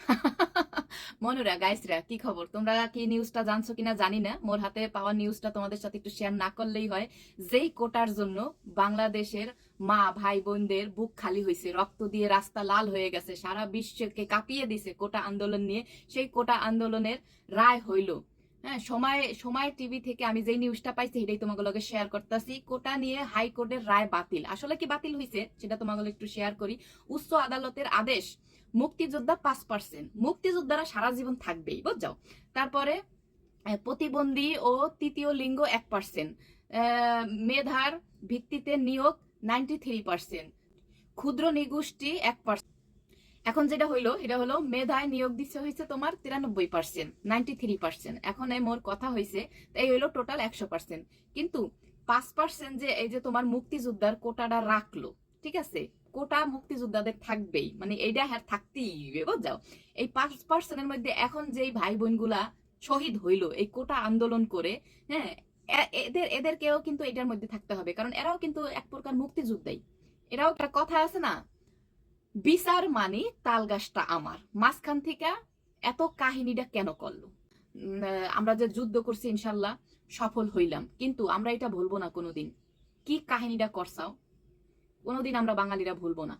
মনুরা, গাইসরা, কি খবর? তোমরা কি নিউজটা জানছো কিনা জানি না। মোর হাতে পাওয়া নিউজটা তোমাদের সাথে একটু শেয়ার না করলেই হয়। যেই কোটার জন্য বাংলাদেশের মা, ভাই, বোনদের বুক খালি হয়েছে রক্ত দিয়ে রাস্তা লাল হয়ে গেছে, সারা বিশ্বকে কাঁপিয়ে দিছে কোটা আন্দোলন নিয়ে, সেই কোটা আন্দোলনের রায় হইল। হ্যাঁ সময় সময় টিভি থেকে আমি যেই নিউজটা পাইছি সেটাই তোমাগুলোকে শেয়ার করতেছি। কোটা নিয়ে হাইকোর্টের রায় বাতিল। আসলে কি বাতিল হয়েছে সেটা তোমাগুলো একটু শেয়ার করি। উচ্চ আদালতের আদেশ, মুক্তিযোদ্ধা পাঁচ পার্সেন্ট মুক্তিযোদ্ধারা সারা জীবন থাকবেই, বুঝছ? তারপরে প্রতিবন্ধী ও তৃতীয় লিঙ্গ এক পার্সেন্ট মেধার ভিত্তিতে নিয়োগ নাইনটি থ্রি পার্সেন্ট ক্ষুদ্র নিগোষ্ঠী এক পার্সেন্ট এখন যেটা হইল এটা হলো মেধায় নিয়োগ দিচ্ছে হয়েছে তোমার তিরানব্বই পার্সেন্ট নাইনটি থ্রি পার্সেন্ট এখন এই মোর কথা হয়েছে এই হইল টোটাল একশো পার্সেন্ট কিন্তু পাঁচ পার্সেন্ট যে এই যে তোমার মুক্তিযোদ্ধার কোটাটা রাখল, ঠিক আছে? কোটা মুক্তিযোদ্ধাদের থাকবেই মানে এইটা হ্যাঁ থাকতেই বুঝছ? এই পাঁচ পার্সেন্টের মধ্যে এখন যেই ভাই বোনগুলা শহীদ হইল, এই কোটা আন্দোলন করে হ্যাঁ এদের, এদেরকেও কিন্তু এটার মধ্যে থাকতে হবে। কারণ এরাও কিন্তু এক প্রকার মুক্তিযোদ্ধাই। এরাও একটা কথা আছে না? বিচার মানে তাল গাছটা আমার। মাঝখান থেকে এত কাহিনীটা কেন করল? আমরা যে যুদ্ধ করছি, ইনশাল্লাহ সফল হইলাম। কিন্তু আমরা এটা ভুলবো না কোনোদিন। কি কাহিনীটা করছাও? কোনোদিন আমরা বাঙালিরা ভুলবো না।